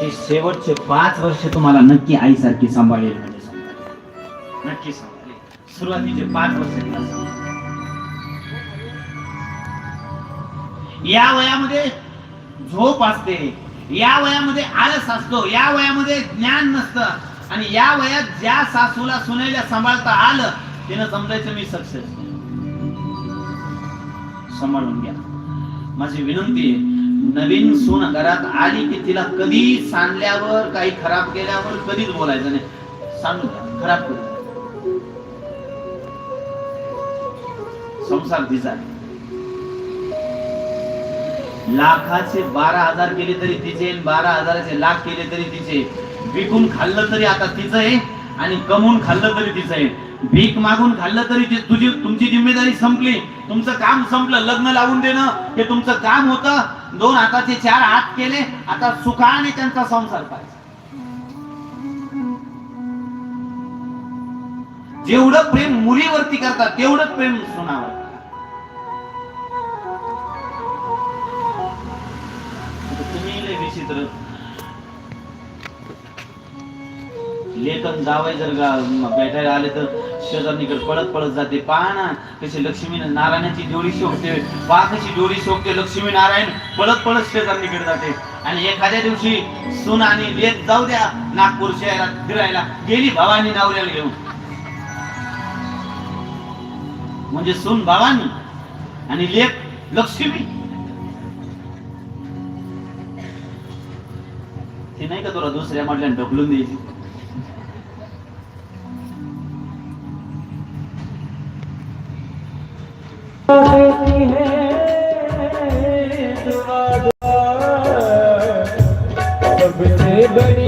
ते शेवटचे पाच वर्ष तुम्हाला नक्की आईसारखी सांभाळेल. म्हणजे सांभाळेल नक्की सांभाळेल. सुरुवातीचे पाच वर्ष या वयामध्ये झोप असते. या वयामध्ये आळस असतो. या वयामध्ये ज्ञान नसतं. आणि या वयात ज्या सासूला सुनेला सांभाळता आलं तिनं समजायचं मी सक्सेस. सांभाळून घ्या. माझी विनंती आहे नवीन सून घरात आली की तिला कधी सांडल्यावर काही खराब केल्यावर कधीच बोलायचं नाही. सांडू खराब करू संसार तिचा लाखाचे बारा हजार केले तरी तिचे बारा हजाराचे लाख केले तरी तिचे. विकून खाल्लं तरी आता तिचं आहे आणि कमवून खाल्लं तरी तिचं आहे. भीक मागून खाल्लं तरी तुझी तुमची जिम्मेदारी संपली. तुमचं काम संपलं लग्न लावून देणं हे तुमचं काम होतं. दोन हाताचे चार हात केले आता सुखाने त्यांचा संसार पाहिजे जेवढं प्रेम मुलीवरती करतात तेवढंच प्रेम सुनावर. तुम्ही विचित्र. लेखन जावाय जर का भेटायला आले तर शेजारणीकडे पळत पळत जाते. पहा ना कशी लक्ष्मी नारायणाची जोडी शोभते पहा कशी जोडी शोभते लक्ष्मी नारायण पळत पळत शेजारणीकडे जाते. आणि एखाद्या दिवशी सून आणि लेख जाऊ द्या नागपूर शहरात फिरायला. गेली भावानी नावऱ्याला घेऊन. म्हणजे सून भावानी आणि लेख लक्ष्मी. ते नाही का तुला दुसऱ्या मधल्या ढकलून द्यायची? देती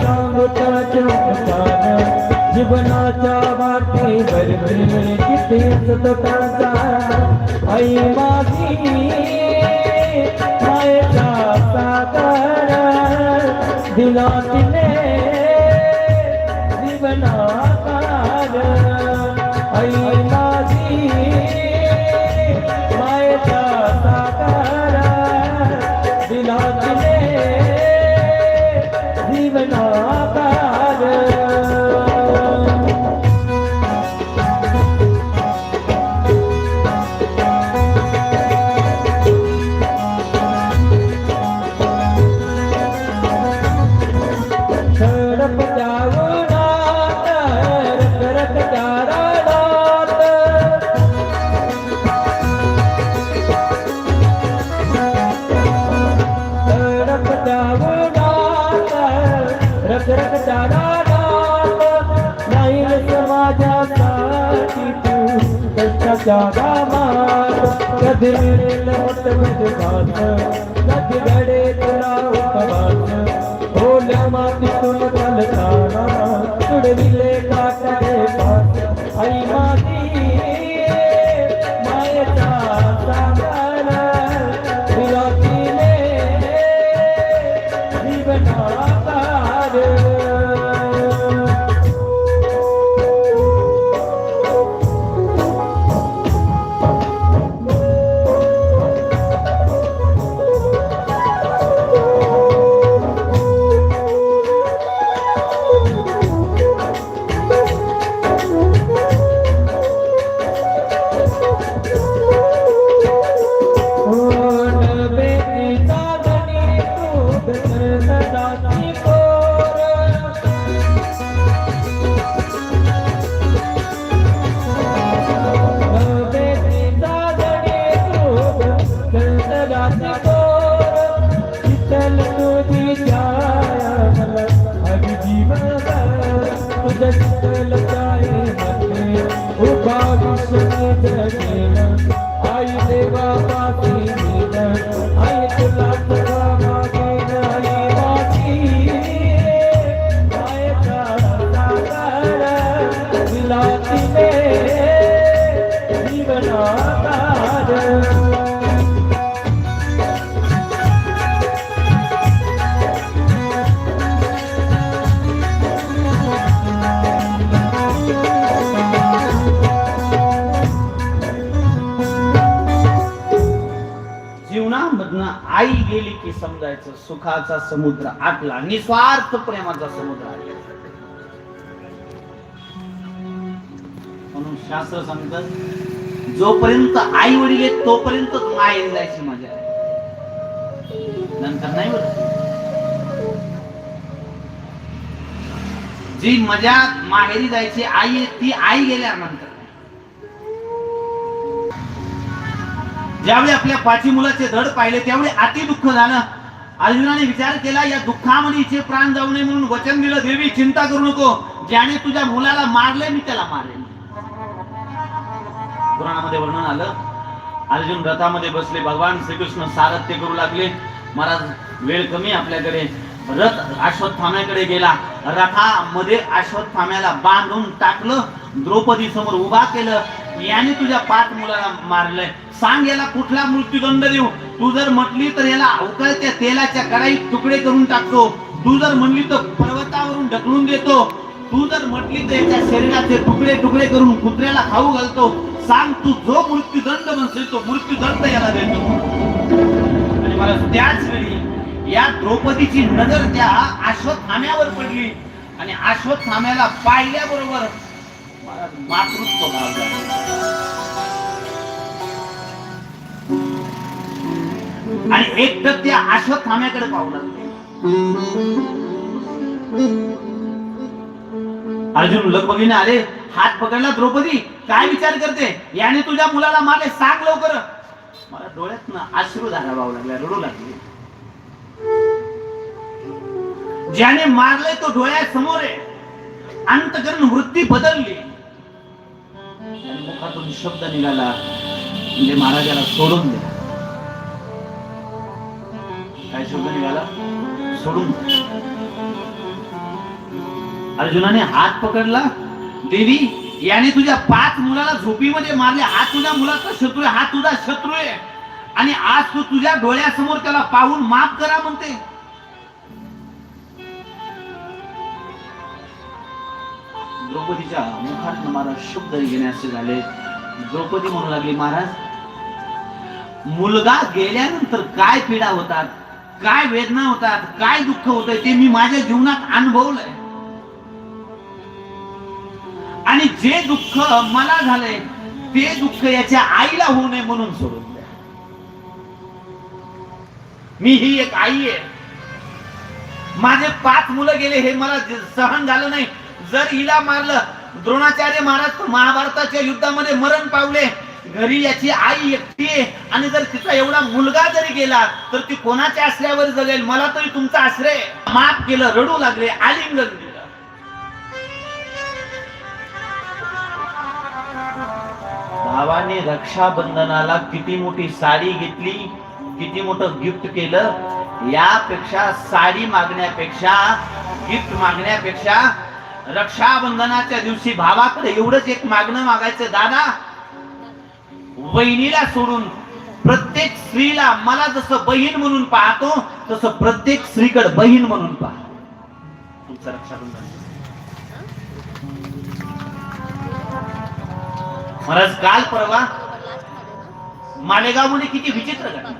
काय जीवनाच्या वाटी भरभरी किती सतताचा आई माझी मायेचा साकार दिला तिने कष्टाच्या गामात कधी मिळेल मोठ कधी घडे तुला उपवास ओल्या मातीतून घालताना तुडविले काटाळे विठ्ठल तुझी अभिजीवन तुझ गेली सुखाचा समुद्र आटला. निस्वार्थ प्रेमाचा समुद्र आटला. म्हणून शास्त्र सांगतात जोपर्यंत आई वडील आहेत तोपर्यंत मायेला जायची मजा नंतर नाही बरं जी मजा माहेरी जायची आई आहे, ती आई गेल्यानंतर. ज्यावेळी आपल्या पाची मुलाचे धड पाहिले त्यावेळी अति दुःख झालं. अर्जुनाने विचार केला या दुःखामध्ये इथे प्राण जाऊ नये म्हणून वचन दिलं. देवी चिंता करू नको. ज्याने तुझ्या मुलाला मारले मी त्याला मारले पुराणामध्ये वर्णन आलं. अर्जुन रथामध्ये बसले. भगवान श्रीकृष्ण सारथ्य करू लागले. महाराज वेळ कमी आपल्याकडे. रथ अश्वत्थाम्याकडे गेला. रथामध्ये अश्वत्थाम्याला बांधून टाकलं. द्रौपदी समोर उभा केलं. याने तुझ्या पाच मुलाला मारलंय. सांग याला कुठला मृत्यूदंड देऊ? तू जर म्हटली तर याला उकळत्या तेलाच्या कढाईत तुकडे करून टाकतो. तू जर म्हणली तर पर्वतावरून ढकलून देतो. तू जर म्हटली तर याच्या शरीराचे तुकडे तुकडे करून कुत्र्याला खाऊ घालतो. सांग तू जो मृत्यूदंड म्हणशील तो मृत्यूदंड याला देतो. आणि मला त्याच वेळी या द्रौपदीची नजर त्या अश्वत्थाम्यावर पडली. आणि अश्वत्थाम्याला पाहिल्याबरोबर मातृत्व आणि एक तर त्या अश्वत्थाम्याकडे पाहू लागले. अर्जुन लगबगीने आले हात पकडला द्रौपदी काय विचार करते? याने तुझ्या मुलाला मारले सांग लवकर. मला डोळ्यात ना अश्रू धारा वाहू लागल्या रडू लागले. ज्याने मारले तो डोळ्यासमोर आहे. अंतकरण वृत्ती बदलली. आणि मुखातून शब्द निघाला. म्हणजे महाराजाला सोडून दिला. काय शब्द निघाला? सोडून अर्जुनाने हात पकडला. देवी याने तुझ्या पाच मुलाला झोपीमध्ये मारले. हा तुझ्या मुलाचा शत्रू आहे. हा तुझा शत्रू आहे. आणि आज तू तुझ्या डोळ्यासमोर त्याला पाहून माफ करा म्हणते. द्रौपदीच्या मुखात मला शब्द घेण्याचे झाले. द्रौपदी म्हणू लागली महाराज मुलगा गेल्यानंतर काय पीडा होतात काय वेदना होतात काय दुःख होत ते मी माझ्या जीवनात अनुभवलंय. आणि जे दुःख मला झालंय ते दुःख याच्या आईला होऊ नये म्हणून सोडून द्या. मी ही एक आई आहे. माझे पाच मुलं गेले हे मला सहन झालं नाही. जर हिला मारलं द्रोणाचार्य महाराज महाभारताच्या युद्धामध्ये मरण पावले. घरी याची आई एकटी आहे. आणि जर तिचा एवढा मुलगा जरी गेला तर ती कोणाच्या आश्रयावर जगेल? मला तरी तुमचा आश्रय. माफ केलं रडू लागले आलिंगन दिलं. भावाने रक्षाबंधनाला किती मोठी साडी घेतली किती मोठं गिफ्ट केलं? यापेक्षा साडी मागण्यापेक्षा गिफ्ट मागण्यापेक्षा रक्षाबंधनाच्या दिवशी भावाकडे एवढंच एक मागणं मागायचं दादा वहिनीला सोडून प्रत्येक स्त्रीला मला जसं बहीण म्हणून पाहतो तसं प्रत्येक स्त्रीकडे बहीण म्हणून पहा. तुमचं रक्षाबंधन. महाराज काल परवा मालेगावमध्ये किती विचित्र घटना.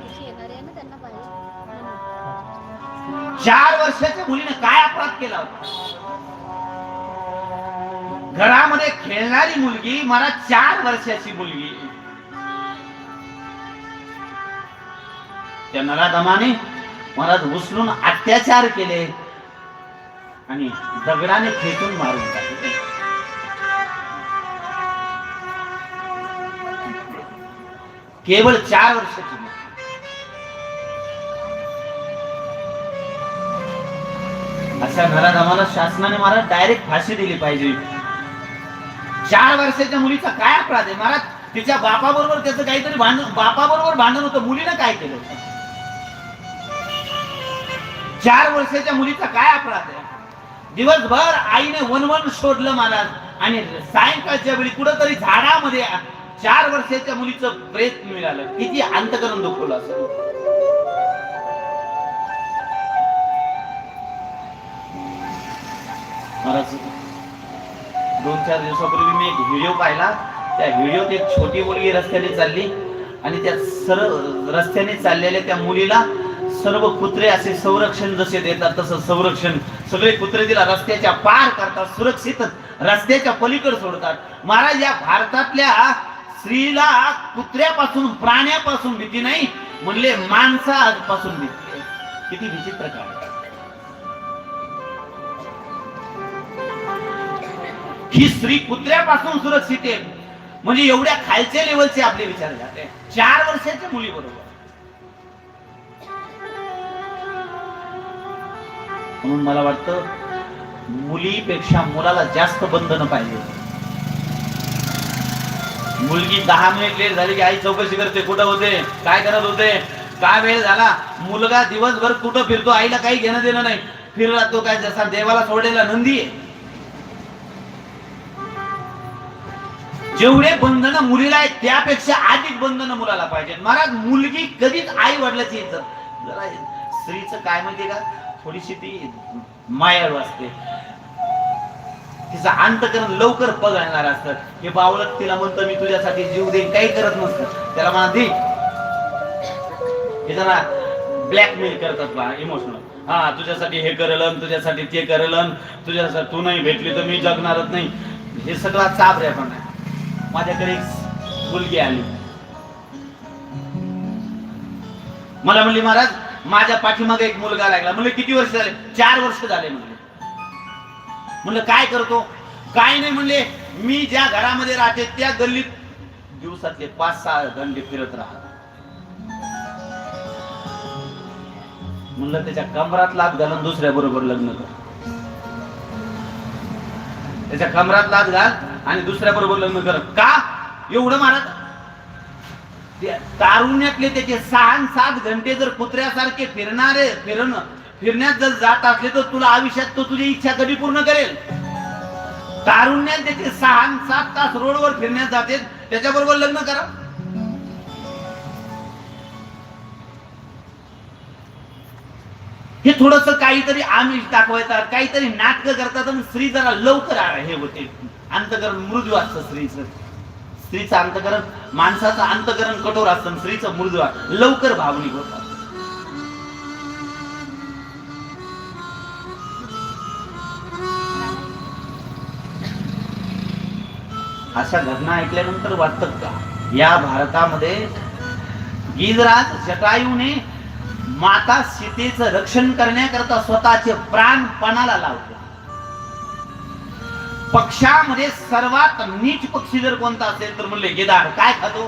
चार वर्षाच्या मुलीने काय अपराध केला होता? घरामध्ये खेळणारी मुलगी मला चार वर्षाची मुलगी. त्या नराधमाने मला उचलून अत्याचार केले आणि दगडाने खेचून मारून टाकले. केवळ चार वर्षाची अशा नराधमाला शासनाने मला डायरेक्ट फाशी दिली पाहिजे. चार वर्षाच्या मुलीचा काय अपराध आहे? महाराज तिच्या बापाबरोबर त्याचं काहीतरी भांडण बापाबरोबर भांडण होतं. मुलीनं काय केलं? चार वर्षाच्या मुलीचा काय अपराध आहे? दिवसभर आईने वनवन शोधलं महाराज. आणि सायंकाळच्या वेळी कुठंतरी झाडामध्ये चार वर्षाच्या मुलीचं प्रेत मिळालं. किती अंतकरण दुखवलं असं. महाराज चार दिवसापूर्वी मी एक व्हिडिओ पाहिला. त्या व्हिडिओत एक छोटी मुलगी रस्त्याने चालली आणि त्या सरळ रस्त्याने चाललेल्या त्या मुलीला सर्व कुत्रे असे संरक्षण जसे देतात तसं संरक्षण. सगळे कुत्रे तिला रस्त्याच्या पार करतात सुरक्षित रस्त्याच्या पलीकडे सोडतात. महाराज या भारतातल्या स्त्रीला कुत्र्यापासून प्राण्यापासून भीती नाही. म्हणले माणसापासून भीती. किती विचित्र काय ही स्त्री कुत्र्यापासून सुरक्षित आहे म्हणजे एवढ्या खालच्या लेवलचे आपले विचार जाते चार वर्षाच्या मुली बरोबर. म्हणून मला वाटतं मुलीपेक्षा मुलाला जास्त बंधन पाहिजे. मुलगी दहा मिनिट लेट झाली की आई चौकशी करते कुठं होते काय करत होते काय वेळ झाला? मुलगा दिवसभर कुठं फिरतो आईला काही घेणं देणं नाही. फिरला तो काय जसा देवाला सोडलेला नंदी आहे. जेवढे बंधन मुलीला आहेत त्यापेक्षा अधिक बंधन मुलाला पाहिजे. महाराज मुलगी कधीच आई वडिलाची इज्जत. जरा स्त्रीचं काय माहितीये का? थोडीशी ती मायाळू असते. तिचं अंतकरण लवकर पगळणार असतं. हे बावलत तिला म्हणतं मी तुझ्यासाठी जीव देईन. काही करत नसतं. त्याला मला दे हे जरा ब्लॅकमेल करतात बा इमोशनल हा तुझ्यासाठी हे करेल तुझ्यासाठी ते करेल तुझ्यासाठी तू नाही भेटली तर मी जगणारच नाही. हे सगळा चाप रे पण माझ्याकडे एक मुलगी आली. मला म्हणली महाराज माझ्या पाठीमागे एक मुलगा लागला. म्हणलं किती वर्ष झाले? चार वर्ष झाले म्हणले. म्हणलं काय करतो? काय नाही म्हणले. मी ज्या घरामध्ये राहते त्या गल्लीत दिवसातले पाच सहा घंटे फिरत राहत. म्हणलं त्याच्या कमरात लात घालून दुसऱ्या बरोबर लग्न कर. त्याच्या कमरात लात घाल आणि दुसऱ्या बरोबर लग्न करत. का? एवढं महाराज तारुण्यातले त्याचे सहा सात घंटे जर कुत्र्यासारखे फिरणारे फिरण फिरण्यात जर जात असले तर तुला आयुष्यात तो तुझी इच्छा कधी पूर्ण करेल? तारुण्यात त्याचे सहा सात तास रोडवर फिरण्यात जाते त्याच्याबरोबर लग्न करा. हे थोडस काहीतरी आमिष दाखवायचा काहीतरी नाटक करतात आणि स्त्री जरा लवकर आ- हे होते. अंतकरण मृदू असतं स्त्रीचं. स्त्रीचं अंतकरण माणसाचं अंतकरण कठोर असतं स्त्रीचं मृदू लवकर भावनिक होतात अशा घटना ऐकल्यानंतर वाटतं का या भारतामध्ये गिजराज जटायूने माता सीतेचं रक्षण करण्याकरता स्वतःचे प्राण पणाला लावले? पक्षामध्ये सर्वात नीच पक्षी जर कोणता असेल तर म्हणले गिधाड काय खातो?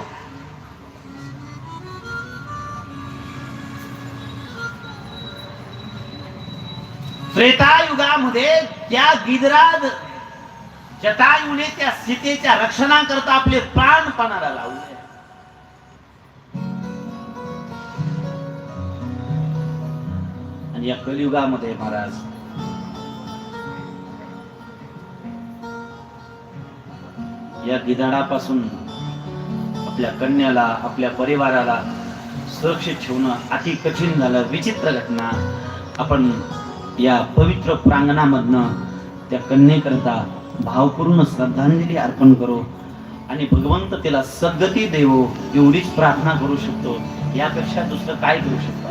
त्रेतायुगामध्ये त्या गिदराज जटायूने त्या सीतेच्या रक्षणाकरता आपले प्राण पणाला लावले. आणि या कलियुगामध्ये महाराज या गिधाडापासून आपल्या कन्याला आपल्या परिवाराला सुरक्षित ठेवणं अति कठीण झालं. विचित्र घटना. आपण या पवित्र प्रांगणामधनं त्या कन्येकरता भावपूर्ण श्रद्धांजली अर्पण करू आणि भगवंत तिला सद्गती देवो एवढीच प्रार्थना करू शकतो. यापेक्षा दुसरं काय करू शकतो?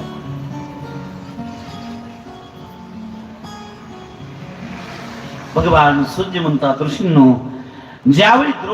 भगवान सूर्य म्हणतात ऋषींनो ज्यावेळी द्रौ-